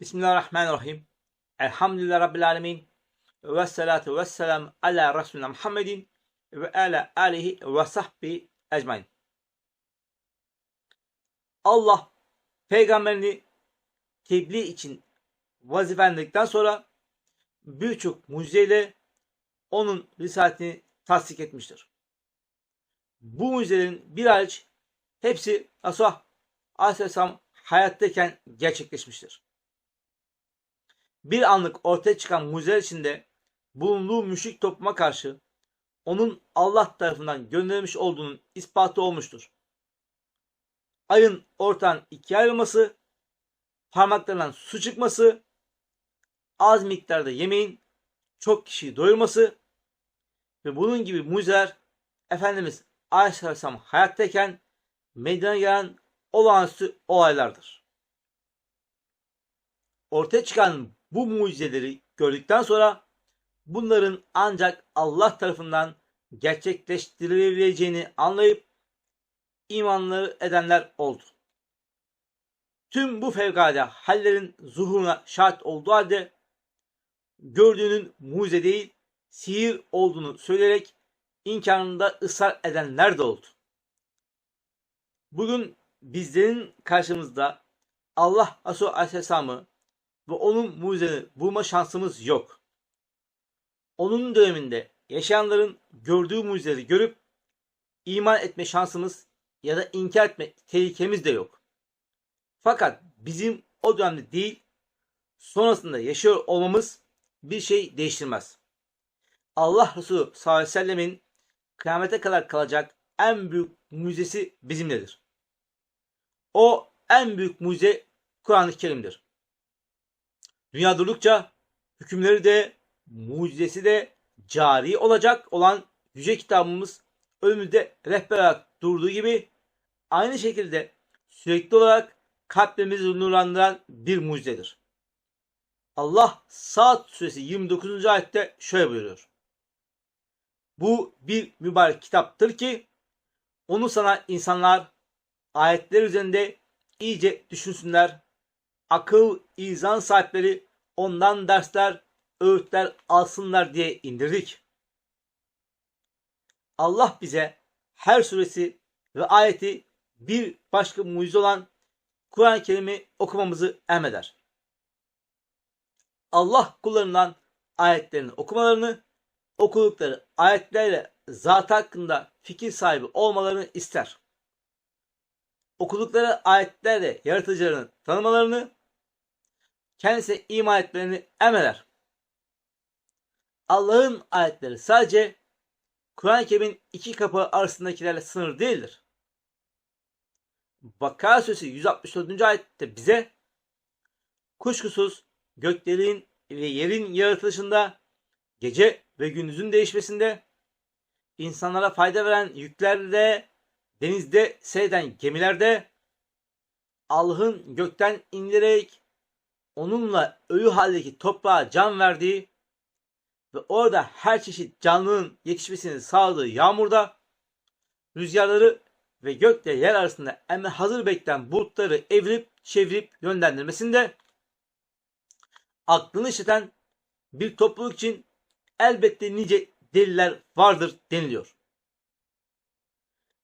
Bismillahirrahmanirrahim. Elhamdülillah Rabbil Alemin. Ve salatu ve selam ala Resulina Muhammedin ve ala alihi ve sahbihi ecmain. Allah peygamberini tebliğ için vazifelendikten sonra birçok mucizeyle onun risaletini tasdik etmiştir. Bu mucizelerin bir hariç hepsi Resulullah Aleyhisselam hayattayken gerçekleşmiştir. Bir anlık ortaya çıkan mucizeler içinde bulunduğu müşrik topluma karşı onun Allah tarafından gönderilmiş olduğunun ispatı olmuştur. Ayın ortadan ikiye ayrılması, parmaklarından su çıkması, az miktarda yemeğin çok kişiyi doyurması ve bunun gibi mucizeler Efendimiz Aleyhisselam hayattayken meydana gelen olağanüstü olaylardır. Ortaya çıkan bu mucizeleri gördükten sonra bunların ancak Allah tarafından gerçekleştirilebileceğini anlayıp imanları edenler oldu. Tüm bu fevkalade hallerin zuhuruna şahit olduğu halde gördüğünün mucize değil sihir olduğunu söyleyerek inkarında ısrar edenler de oldu. Bugün bizlerin karşımızda Allah Resulü Aleyhisselam'ı ve onun mucizeni bulma şansımız yok. Onun döneminde yaşayanların gördüğü mucizeleri görüp iman etme şansımız ya da inkar etme tehlikemiz de yok. Fakat bizim o dönemde değil, sonrasında yaşıyor olmamız bir şey değiştirmez. Allah Resulü sallallahu aleyhi ve sellemin kıyamete kadar kalacak en büyük mucizesi bizimledir. O en büyük mucize Kur'an-ı Kerim'dir. Dünya durdukça hükümleri de mucizesi de cari olacak olan yüce kitabımız önümüzde rehber olarak durduğu gibi aynı şekilde sürekli olarak kalplerimizi nurlandıran bir mucizedir. Allah Saat suresi 29. ayette şöyle buyuruyor. Bu bir mübarek kitaptır ki onu sana insanlar ayetler üzerinde iyice düşünsünler. Akıl, izan sahipleri ondan dersler, öğütler alsınlar diye indirdik. Allah bize her suresi ve ayeti bir başka mucize olan Kur'an-ı Kerim'i okumamızı emreder. Allah kullarından ayetlerini okumalarını, okudukları ayetlerle zat hakkında fikir sahibi olmalarını ister. Okudukları ayetlerle yaratıcılarını tanımalarını, kendisine iman etmelerini emreder. Allah'ın ayetleri sadece Kur'an-ı Kerim'in iki kapı arasındakilerle sınır değildir. Bakara Suresi 164. ayette bize kuşkusuz göklerin ve yerin yaratılışında gece ve gündüzün değişmesinde insanlara fayda veren yüklerde denizde seyreden gemilerde Allah'ın gökten indirerek onunla ölü haldeki toprağa can verdiği ve orada her çeşit canlının yetişmesini sağladığı yağmurda rüzgarları ve gökle yer arasında emre hazır bekleyen bulutları evirip çevirip yönlendirmesinde aklını işleten bir topluluk için elbette nice deliller vardır deniliyor.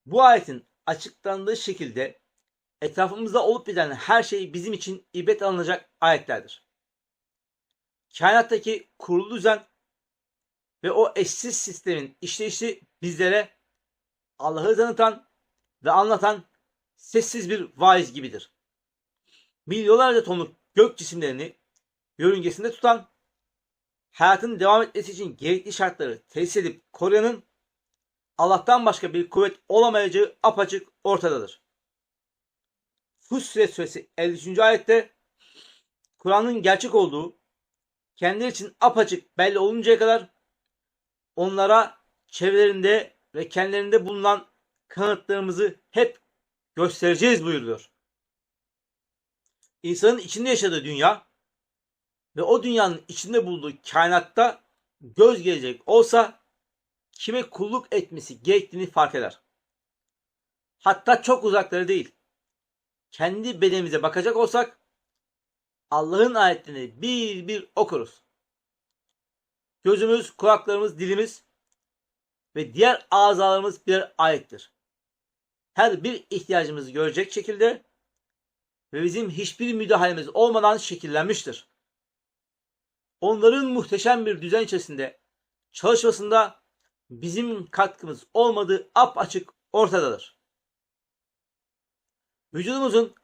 Bu ayetin açıklandığı şekilde etrafımızda olup biten her şey bizim için ibret alınacak ayetlerdir. Kainattaki kurulu düzen ve o eşsiz sistemin işleyişi bizlere Allah'ı tanıtan ve anlatan sessiz bir vaiz gibidir. Milyonlarca tonluk gök cisimlerini yörüngesinde tutan, hayatın devam etmesi için gerekli şartları tesis edip koruyanın Allah'tan başka bir kuvvet olamayacağı apaçık ortadadır. Fussilet suresi 53. ayette Kur'an'ın gerçek olduğu kendileri için apaçık belli oluncaya kadar onlara çevrelerinde ve kendilerinde bulunan kanıtlarımızı hep göstereceğiz buyuruyor. İnsanın içinde yaşadığı dünya ve o dünyanın içinde bulunduğu kainatta göz gelecek olsa kime kulluk etmesi gerektiğini fark eder. Hatta çok uzakları değil. Kendi bedenimize bakacak olsak Allah'ın ayetlerini bir bir okuruz. Gözümüz, kulaklarımız, dilimiz ve diğer azalarımız birer ayettir. Her bir ihtiyacımızı görecek şekilde ve bizim hiçbir müdahalemiz olmadan şekillenmiştir. Onların muhteşem bir düzen içerisinde çalışmasında bizim katkımız olmadığı apaçık ortadadır. Vücudumuzun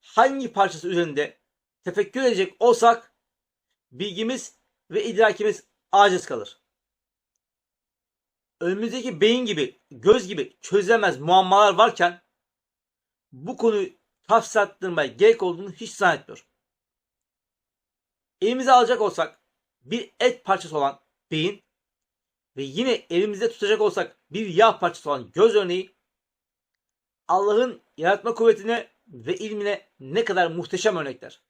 hangi parçası üzerinde tefekkür edecek olsak bilgimiz ve idrakimiz aciz kalır. Önümüzdeki beyin gibi, göz gibi çözülemez muammalar varken bu konuyu tafsilattırmaya gerek olduğunu hiç zannetmiyorum. Elimize alacak olsak bir et parçası olan beyin ve yine elimizde tutacak olsak bir yağ parçası olan göz örneği Allah'ın yaratma kuvvetine ve ilmine ne kadar muhteşem örnekler.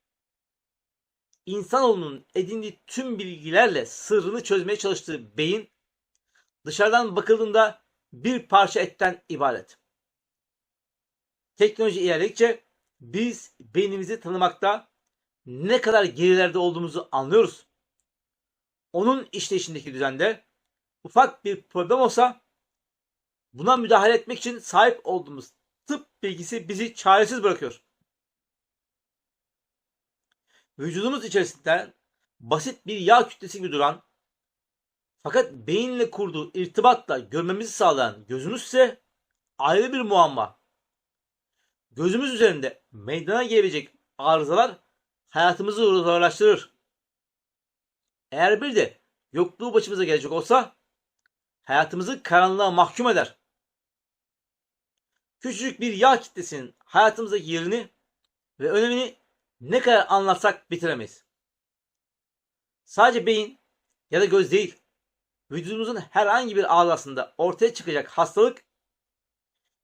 İnsanoğlunun edindiği tüm bilgilerle sırrını çözmeye çalıştığı beyin dışarıdan bakıldığında bir parça etten ibaret. Teknoloji ilerledikçe biz beynimizi tanımakta ne kadar gerilerde olduğumuzu anlıyoruz. Onun işleyişindeki düzende ufak bir problem olsa buna müdahale etmek için sahip olduğumuz tıp bilgisi bizi çaresiz bırakıyor. Vücudumuz içerisinde basit bir yağ kütlesi gibi duran fakat beyinle kurduğu irtibatla görmemizi sağlayan gözümüz ise ayrı bir muamma. Gözümüz üzerinde meydana gelebilecek arızalar hayatımızı zorlaştırır. Eğer bir de yokluğu başımıza gelecek olsa hayatımızı karanlığa mahkum eder. Küçücük bir yağ kitlesinin hayatımızdaki yerini ve önemini ne kadar anlatsak bitiremeyiz. Sadece beyin ya da göz değil, vücudumuzun herhangi bir ağzasında ortaya çıkacak hastalık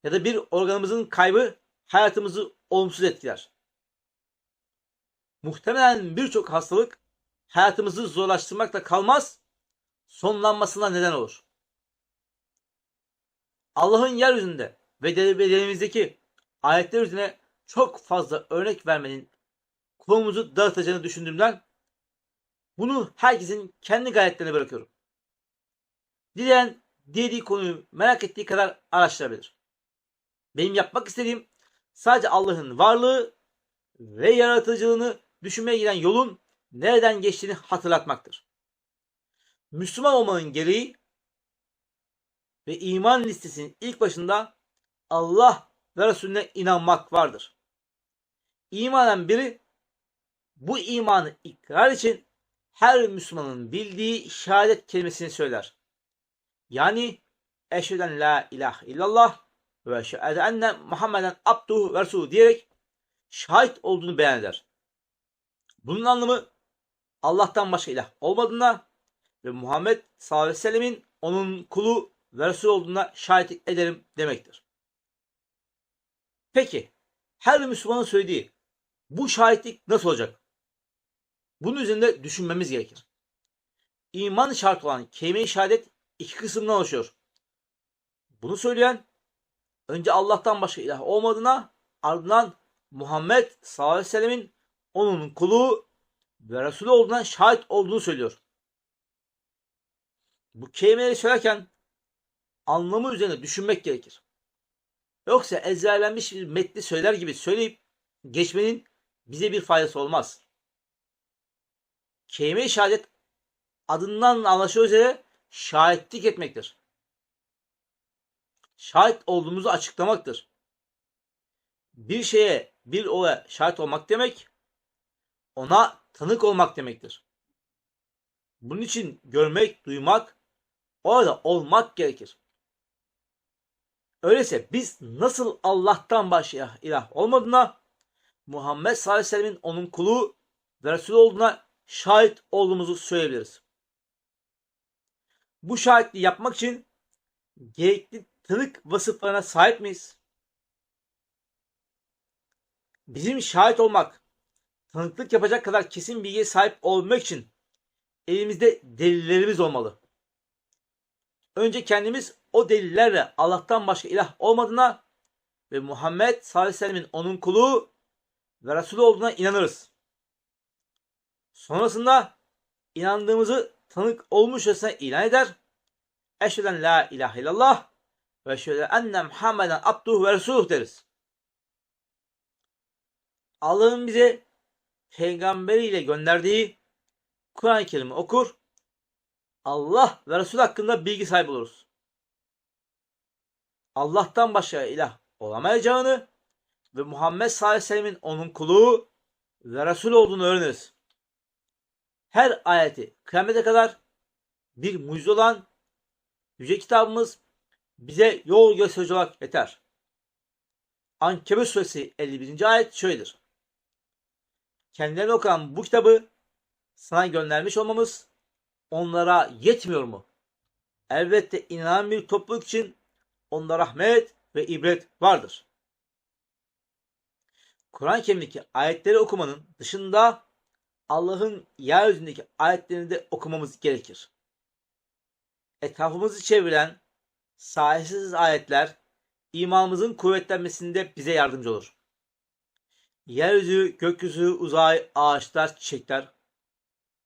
ya da bir organımızın kaybı hayatımızı olumsuz etkiler. Muhtemelen birçok hastalık hayatımızı zorlaştırmakla kalmaz, sonlanmasına neden olur. Allah'ın yeryüzünde ve bedenimizdeki ayetler üzerine çok fazla örnek vermenin kulağımızı dağıtacağını düşündüğümden bunu herkesin kendi gayretlerine bırakıyorum. Dileyen dilediği konuyu merak ettiği kadar araştırabilir. Benim yapmak istediğim sadece Allah'ın varlığı ve yaratıcılığını düşünmeye giden yolun nereden geçtiğini hatırlatmaktır. Müslüman olmanın gereği ve iman listesinin ilk başında Allah ve Resulüne inanmak vardır. İmanen biri bu imanı ikrar için her Müslümanın bildiği şehadet kelimesini söyler. Yani eşheden la ilahe illallah ve eşhedü enne Muhammeden abduhu ve resulü diyerek şahit olduğunu beyan eder. Bunun anlamı Allah'tan başka ilah olmadığına ve Muhammed sallallahu aleyhi ve sellemin onun kulu ve Resul olduğuna şahitlik ederim demektir. Peki her Müslümanın söylediği bu şahitlik nasıl olacak? Bunun üzerinde düşünmemiz gerekir. İman şart olan kelime-i şehadet iki kısımdan oluşuyor. Bunu söyleyen önce Allah'tan başka ilah olmadığına ardından Muhammed sallallahu aleyhi ve sellemin onun kulu ve Resulü olduğuna şahit olduğunu söylüyor. Bu kelimeleri söylerken anlamı üzerine düşünmek gerekir. Yoksa ezberlenmiş bir metni söyler gibi söyleyip geçmenin bize bir faydası olmaz. Kelime-i şehadet adından anlaşılıyor üzere şahitlik etmektir. Şahit olduğumuzu açıklamaktır. Bir şeye, bir olaya şahit olmak demek, ona tanık olmak demektir. Bunun için görmek, duymak, orada olmak gerekir. Öyleyse biz nasıl Allah'tan başka ilah olmadığına, Muhammed sallallahu aleyhi ve sellemin onun kulu ve Resulü olduğuna şahit olduğumuzu söyleyebiliriz. Bu şahitliği yapmak için gerekli tanık vasıflarına sahip miyiz? Bizim şahit olmak, tanıklık yapacak kadar kesin bilgiye sahip olmak için elimizde delillerimiz olmalı. Önce kendimiz o delillerle Allah'tan başka ilah olmadığına ve Muhammed sallallahu aleyhi ve sellemin onun kulu ve Resulü olduğuna inanırız. Sonrasında inandığımızı tanık olmuşçasına ilan eder. Eşheden la ilahe illallah ve eşheden enne Muhammeden abduhu ve resuluh deriz. Allah'ın bize peygamberiyle gönderdiği Kur'an-ı Kerim'i okur, Allah ve Resul hakkında bilgi sahibi oluruz. Allah'tan başka ilah olamayacağını ve Muhammed sallallahu aleyhi ve sellemin onun kulu ve Resul olduğunu öğreniriz. Her ayeti kıyamete kadar bir mucize olan Yüce kitabımız bize yol gösterici olarak yeter. Ankebut suresi 51. ayet şöyledir. Kendilerine okunan bu kitabı sana göndermiş olmamız onlara yetmiyor mu? Elbette inanan bir topluluk için onda rahmet ve ibret vardır. Kur'an-ı Kerim'deki ayetleri okumanın dışında Allah'ın yeryüzündeki ayetlerini de okumamız gerekir. Etrafımızı çeviren sahipsiz ayetler imanımızın kuvvetlenmesinde bize yardımcı olur. Yeryüzü, gökyüzü, uzay, ağaçlar, çiçekler,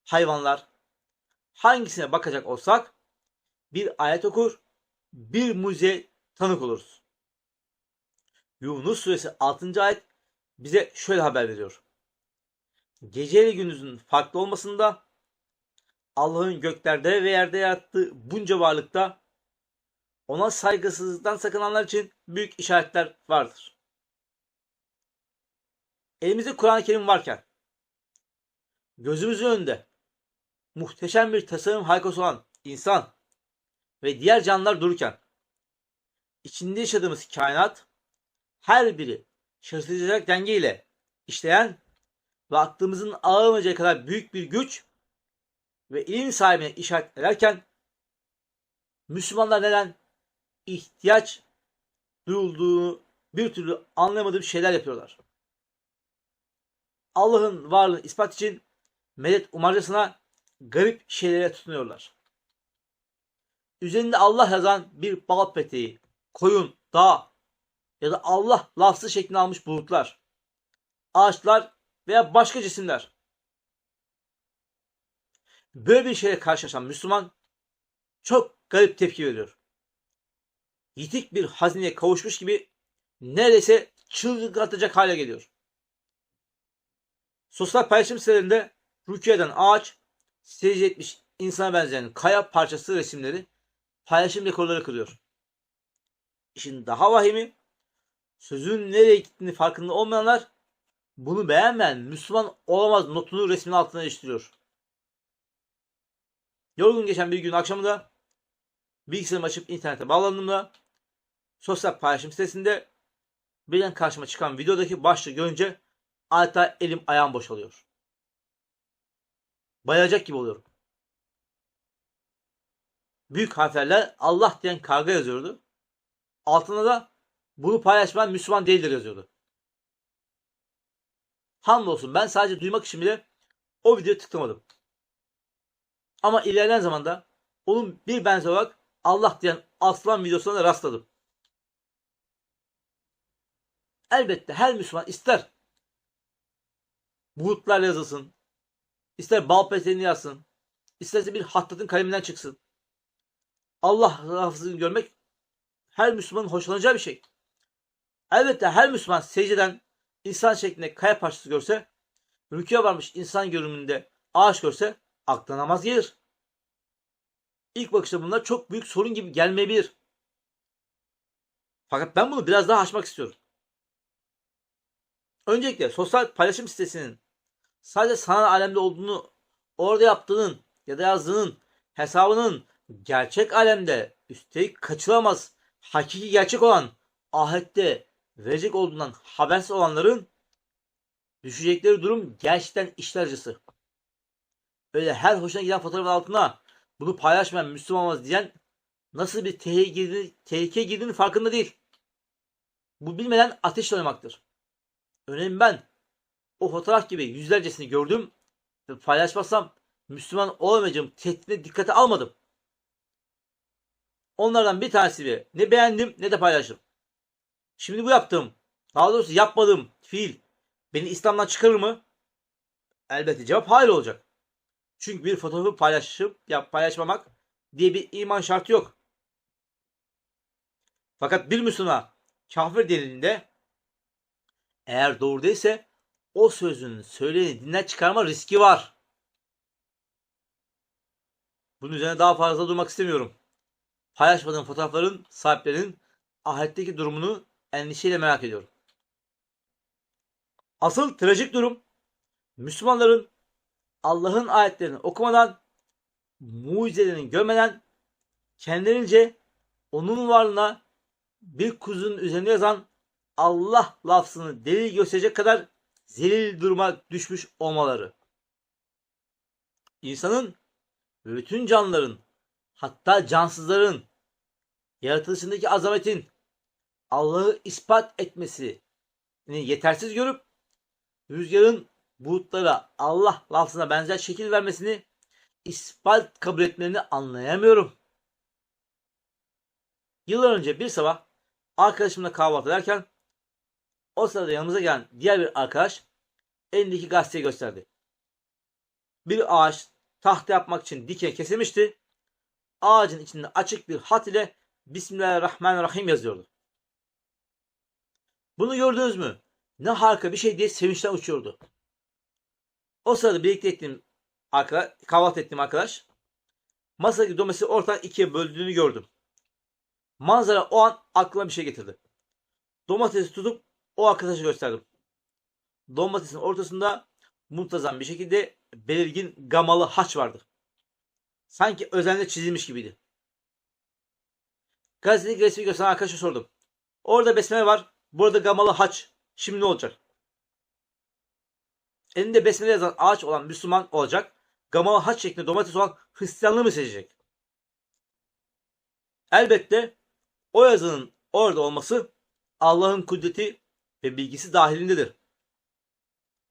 hayvanlar hangisine bakacak olsak bir ayet okur, bir mucize tanık oluruz. Yunus suresi 6. ayet bize şöyle haber veriyor. Gece ile gündüzün farklı olmasında Allah'ın göklerde ve yerde yarattığı bunca varlıkta ona saygısızlıktan sakınanlar için büyük işaretler vardır. Elimizde Kur'an-ı Kerim varken gözümüzün önünde muhteşem bir tasarım harikası olan insan ve diğer canlılar dururken içinde yaşadığımız kainat her biri şaşırtacak dengeyle işleyen ve aklımızın ağlamayacağı kadar büyük bir güç ve ilim sahibine işaret ederken Müslümanlar neden ihtiyaç duyulduğunu bir türlü anlayamadığım şeyler yapıyorlar. Allah'ın varlığını ispat için medet umarcasına garip şeylere tutunuyorlar. Üzerinde Allah yazan bir bal peteği, koyun, dağ ya da Allah lafzı şeklini almış bulutlar, ağaçlar veya başka cisimler. Böyle bir şeye karşılaşan Müslüman çok garip tepki veriyor. Yitik bir hazineye kavuşmuş gibi neredeyse çığlık atacak hale geliyor. Sosyal paylaşım sitelerinde rükû eden ağaç, secde etmiş insana benzeyen kaya parçası resimleri paylaşım rekorları kırıyor. İşin daha vahimi sözün nereye gittiğini farkında olmayanlar bunu beğenmeyen Müslüman olamaz notunu resmin altına iliştiriyor. Yorgun geçen bir gün akşamında bilgisayarımı açıp internete bağlandığımda sosyal paylaşım sitesinde birden karşıma çıkan videodaki başlığı görünce adeta elim ayağım boşalıyor. Bayacak gibi oluyorum. Büyük harflerle Allah diyen karga yazıyordu. Altına da bunu paylaşmayan Müslüman değildir yazıyordu. Hamdolsun ben sadece duymak için bile o videoyu tıklamadım. Ama ilerleyen zamanda onun bir benzer olarak Allah diyen aslan videosuna da rastladım. Elbette her Müslüman ister bulutlar yazılsın, ister bal peteğini yazsın, isterse bir hattatın kaleminden çıksın. Allah hafızını görmek her Müslümanın hoşlanacağı bir şey. Elbette her Müslüman secdeden insan şeklinde kaya parçası görse, rüküye varmış insan görünümünde ağaç görse aklına namaz gelir. İlk bakışta bunlar çok büyük sorun gibi gelmeyebilir. Fakat ben bunu biraz daha açmak istiyorum. Öncelikle sosyal paylaşım sitesinin sadece sanal alemde olduğunu orada yaptığının ya da yazdığının hesabının gerçek alemde üstelik kaçılamaz hakiki gerçek olan ahette verecek olduğundan habersiz olanların düşecekleri durum gerçekten işler acısı. Öyle her hoşuna giden fotoğrafın altına bunu paylaşmayan Müslüman olmaz diyen nasıl bir tehlikeye girdiğini, tehlikeye girdiğinin farkında değil. Bu bilmeden ateşle oynamaktır. Örneğin ben o fotoğraf gibi yüzlercesini gördüm ve paylaşmazsam Müslüman olamayacağım tehditine dikkate almadım. Onlardan bir tanesi bile ne beğendim ne de paylaştım. Şimdi bu yaptığım, daha doğrusu yapmadığım fiil beni İslam'dan çıkarır mı? Elbette cevap hayır olacak. Çünkü bir fotoğrafı paylaşıp ya paylaşmamak diye bir iman şartı yok. Fakat bir Müslüman kafir denildiğinde eğer doğru o sözün söyleyeni dinden çıkarma riski var. Bunun üzerine daha fazla durmak istemiyorum. Paylaşmadığım fotoğrafların sahiplerinin ahiretteki durumunu endişeyle merak ediyorum. Asıl trajik durum Müslümanların Allah'ın ayetlerini okumadan, mucizelerini görmeden kendilerince onun varlığına bir kuzunun üzerinde yazan Allah lafzını delil gösterecek kadar zelil duruma düşmüş olmaları. İnsanın ve bütün canlıların hatta cansızların yaratılışındaki azametin Allah'ı ispat etmesini yetersiz görüp rüzgarın bulutlara Allah lafzına benzer şekil vermesini ispat kabul etmelerini anlayamıyorum. Yıllar önce bir sabah arkadaşımla kahvaltı ederken o sırada yanımıza gelen diğer bir arkadaş elindeki gazeteyi gösterdi. Bir ağaç tahta yapmak için dike kesilmişti. Ağacın içinde açık bir hat ile Bismillahirrahmanirrahim yazıyordu. Bunu gördünüz mü? Ne harika bir şey diye sevinçten uçuyordu. O sırada birlikte ettiğim arkadaş, kahvaltı ettiğim arkadaş masadaki domatesi ortadan ikiye böldüğünü gördüm. Manzara o an aklıma bir şey getirdi. Domatesi tutup o arkadaşa gösterdim. Domatesin ortasında muntazam bir şekilde belirgin gamalı haç vardı. Sanki özenle çizilmiş gibiydi. Gazetedeki resmi gösteren arkadaşa sordum. Orada besmele var. Burada gamalı haç. Şimdi ne olacak? Elinde besmele yazan ağaç olan Müslüman olacak. Gamalı haç şeklinde domates olan Hristiyanlığı mı seçecek? Elbette o yazının orada olması Allah'ın kudreti ve bilgisi dahilindedir.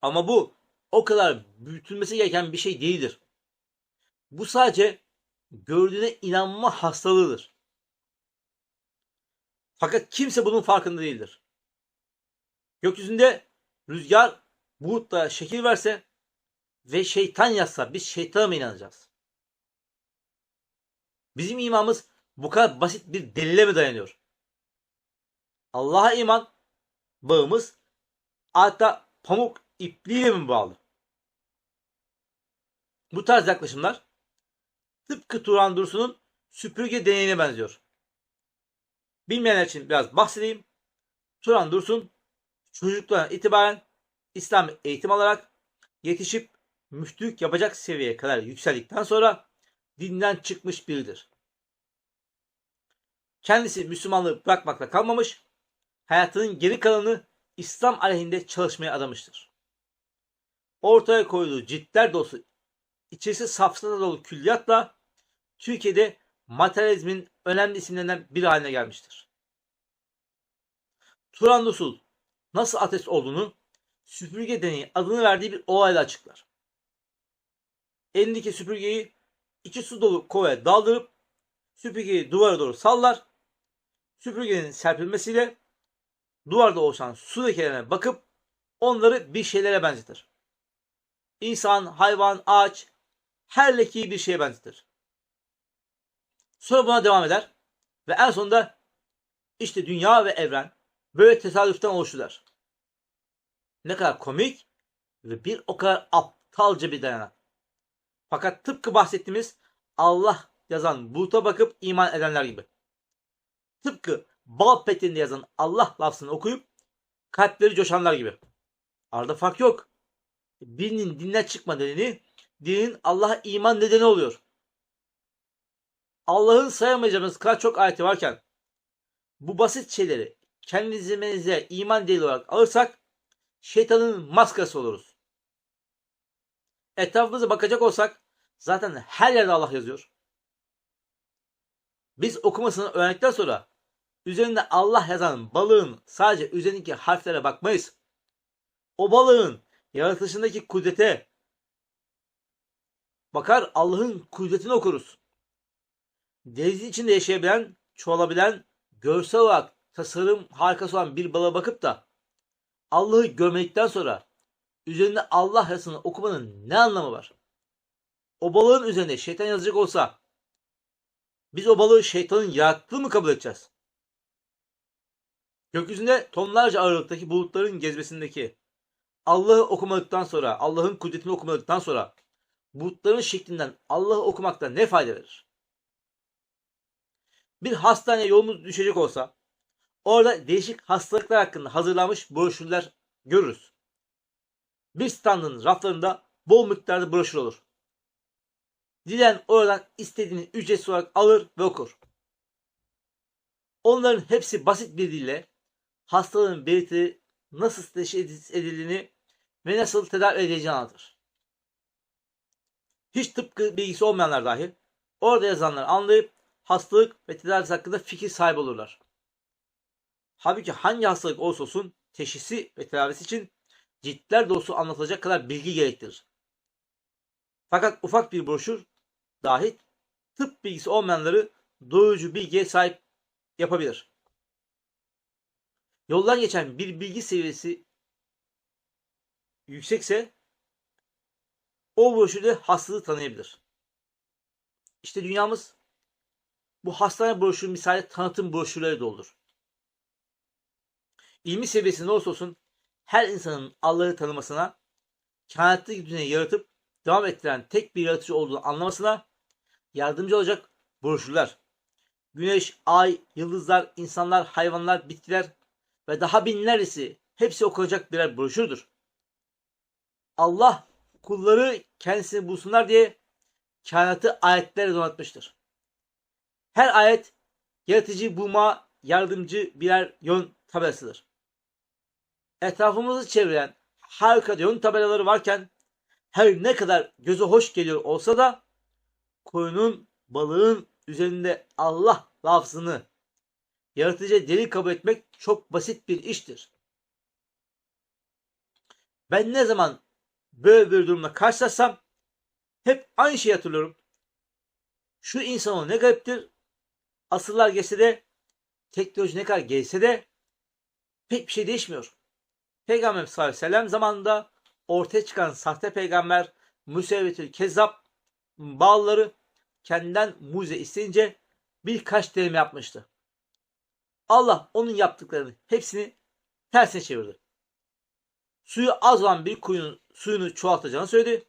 Ama bu o kadar büyütülmesi gereken bir şey değildir. Bu sadece gördüğüne inanma hastalığıdır. Fakat kimse bunun farkında değildir. Gökyüzünde rüzgar bulutlara şekil verse ve şeytan yazsa biz şeytana mı inanacağız? Bizim imanımız bu kadar basit bir delile mi dayanıyor? Allah'a iman bağımız hatta pamuk ipliğiyle mi bağlı? Bu tarz yaklaşımlar tıpkı Turan Dursun'un süpürge deneyine benziyor. Bilmeyenler için biraz bahsedeyim. Turan Dursun çocukluğundan itibaren İslam eğitim alarak yetişip müftülük yapacak seviyeye kadar yükseldikten sonra dinden çıkmış biridir. Kendisi Müslümanlığı bırakmakla kalmamış, hayatının geri kalanını İslam aleyhinde çalışmaya adamıştır. Ortaya koyduğu ciltler dolusu, içerisi safsata dolu külliyatla Türkiye'de materyalizmin önemli isimlerinden biri haline gelmiştir. Turan Dusul nasıl ateist olduğunu süpürge deneyi adını verdiği bir olayla açıklar. Elindeki süpürgeyi iki su dolu kovaya daldırıp süpürgeyi duvara doğru sallar. Süpürgenin serpilmesiyle duvarda oluşan su lekelerine bakıp onları bir şeylere benzetir. İnsan, hayvan, ağaç her lekeyi bir şeye benzetir. Sonra buna devam eder ve en sonunda işte dünya ve evren böyle tesadüften oluşurlar. Ne kadar komik ve bir o kadar aptalca bir dayanak. Fakat tıpkı bahsettiğimiz Allah yazan buluta bakıp iman edenler gibi. Tıpkı bal peteğinde yazan Allah lafzını okuyup kalpleri coşanlar gibi. Arada fark yok. Birinin dinden çıkma nedeni dinin Allah'a iman nedeni oluyor. Allah'ın sayamayacağımız kadar çok ayeti varken bu basit şeyleri kendimize iman değil olarak alırsak şeytanın maskası oluruz. Etrafımıza bakacak olsak zaten her yerde Allah yazıyor. Biz okumasını öğrendikten sonra üzerinde Allah yazan balığın sadece üzerindeki harflere bakmayız. O balığın yaratılışındaki kudrete bakar Allah'ın kudretini okuruz. Denizin içinde yaşayabilen, çoğalabilen, görsel olarak tasarım harikası olan bir balığa bakıp da Allah'ı görmedikten sonra üzerinde Allah yazısını okumanın ne anlamı var? o balığın üzerinde şeytan yazacak olsa biz o balığı şeytanın yarattığı mı kabul edeceğiz? Gökyüzünde tonlarca ağırlıktaki bulutların gezmesindeki Allah'ı okumadıktan sonra, Allah'ın kudretini okumadıktan sonra bulutların şeklinden Allah'ı okumakta ne fayda verir? Bir hastaneye yolumuz düşecek olsa orada değişik hastalıklar hakkında hazırlanmış broşürler görürüz. Bir standın raflarında bol miktarda broşür olur. Dilen oradan istediğini ücretsiz olarak alır ve okur. Onların hepsi basit bir dille hastalığın belirtileri nasıl teşhis edildiğini ve nasıl tedavi edileceğini anlatır. Hiç tıpkı bilgisi olmayanlar dahi orada yazanları anlayıp hastalık ve tedavisi hakkında fikir sahibi olurlar. Halbuki hangi hastalık olursa olsun teşhisi ve tedavisi için ciltler dolusu anlatılacak kadar bilgi gerektirir. Fakat ufak bir broşür dahi tıp bilgisi olmayanları doyurucu bilgiye sahip yapabilir. Yoldan geçen bir bilgi seviyesi yüksekse o broşürde hastalığı tanıyabilir. İşte dünyamız bu hastane broşürü misali tanıtım broşürleri doldur. İlmi seviyesinde olsa olsun her insanın Allah'ı tanımasına, kainattaki dünyayı yaratıp devam ettiren tek bir yaratıcı olduğunu anlamasına yardımcı olacak broşürler. Güneş, ay, yıldızlar, insanlar, hayvanlar, bitkiler ve daha binlercesi hepsi okunacak birer broşürdür. Allah kulları kendisini bulsunlar diye kainatı ayetlerle donatmıştır. Her ayet yaratıcı bulma yardımcı birer yön tabelasıdır. Etrafımızı çeviren harika yön tabelaları varken her ne kadar göze hoş geliyor olsa da koyunun balığın üzerinde Allah lafzını yaratıcı delil kabul etmek çok basit bir iştir. Ben ne zaman böyle bir durumla karşılaşsam hep aynı şeyi hatırlıyorum. Şu insan ne gariptir. Asırlar geçse de teknoloji ne kadar gelse de pek bir şey değişmiyor. Peygamber sallallahu aleyhi ve sellem zamanında ortaya çıkan sahte peygamber Müsevvetül Kezzap bağları kendinden mucize isteyince birkaç deneme yapmıştı. Allah onun yaptıklarını hepsini tersine çevirdi. Suyu az olan bir kuyunun suyunu çoğaltacağını söyledi.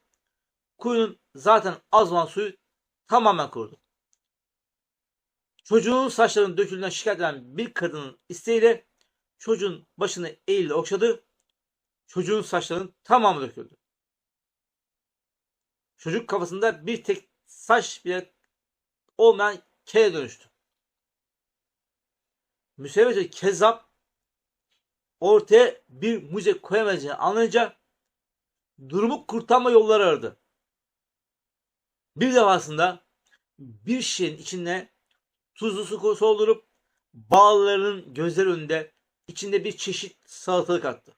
Kuyunun zaten az olan suyu tamamen kurudu. Çocuğun saçlarının döküldüğünden şikayet eden bir kadının isteğiyle çocuğun başını eğildi okşadı. Çocuğun saçlarının tamamı döküldü. Çocuk kafasında bir tek saç bile olmayan kere dönüştü. Müsevvet kezzap ortaya bir mucize koyamayacağını anlayınca durumu kurtarma yolları aradı. Bir defasında bir şişenin içine tuzlu su soldurup bağlarının gözleri önünde içinde bir çeşit salatalık attı.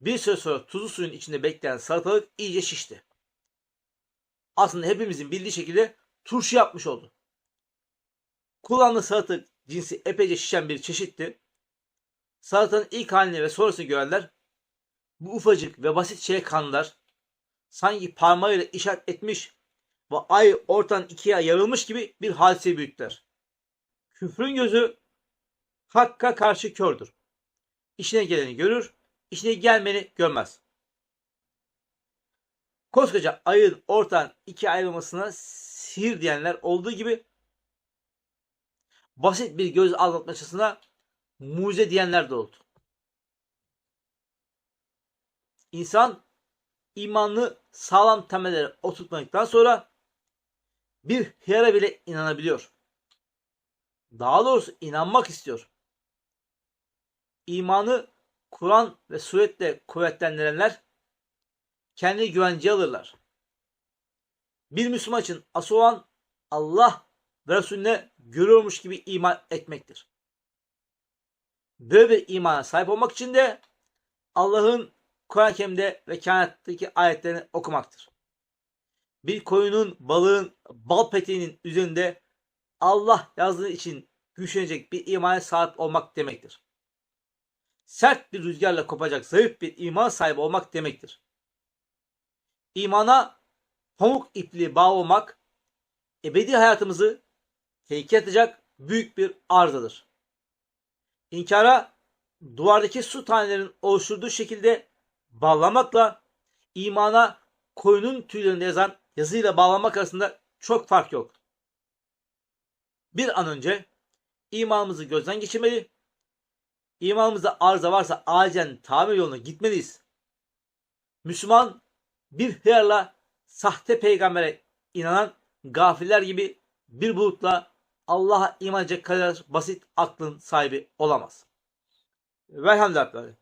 Bir süre sonra tuzlu suyun içinde bekleyen salatalık iyice şişti. Aslında hepimizin bildiği şekilde turşu yapmış oldu. Kullandığı salatalık cinsi epeyce şişen bir çeşitti. Salatanın ilk halini ve sonrasını görenler bu ufacık ve basit şeye kanlar sanki parmağıyla işaret etmiş ve ay ortadan ikiye yarılmış gibi bir hadise büyüttüler. Küfrün gözü hakka karşı kördür. İşine geleni görür, işine gelmeni görmez. Koskoca ayın ortadan ikiye ayrılmasına sihir diyenler olduğu gibi basit bir göz aldatmaçasına mucize diyenler de oldu. İnsan imanlı sağlam temellere oturtmadıktan sonra bir hıyara bile inanabiliyor. Daha doğrusu inanmak istiyor. İmanı Kur'an ve suretle kuvvetlendirenler kendi güvence alırlar. Bir Müslüman için asıl olan Allah ve Resulüne görüyormuş gibi iman etmektir. Böyle bir imana sahip olmak için de Allah'ın Kur'an-ı Kerim'de ve kainattaki ayetlerini okumaktır. Bir koyunun, balığın, bal peteğinin üzerinde Allah yazdığı için güçlenecek bir imana sahip olmak demektir. Sert bir rüzgarla kopacak zayıf bir iman sahibi olmak demektir. İmana pamuk ipliği bağ olmak ebedi hayatımızı tehlikeye atacak büyük bir arızadır. İnkara duvardaki su tanelerinin oluşturduğu şekilde bağlamakla imana koyunun tüylerinde yazan yazıyla bağlamak arasında çok fark yok. Bir an önce imanımızı gözden geçirmeli, imanımızda arıza varsa acilen tamir yoluna gitmeliyiz. Müslüman bir hıyarla sahte peygambere inanan gafiller gibi bir bulutla Allah'a iman edecek kadar basit aklın sahibi olamaz. Velhamdülillah.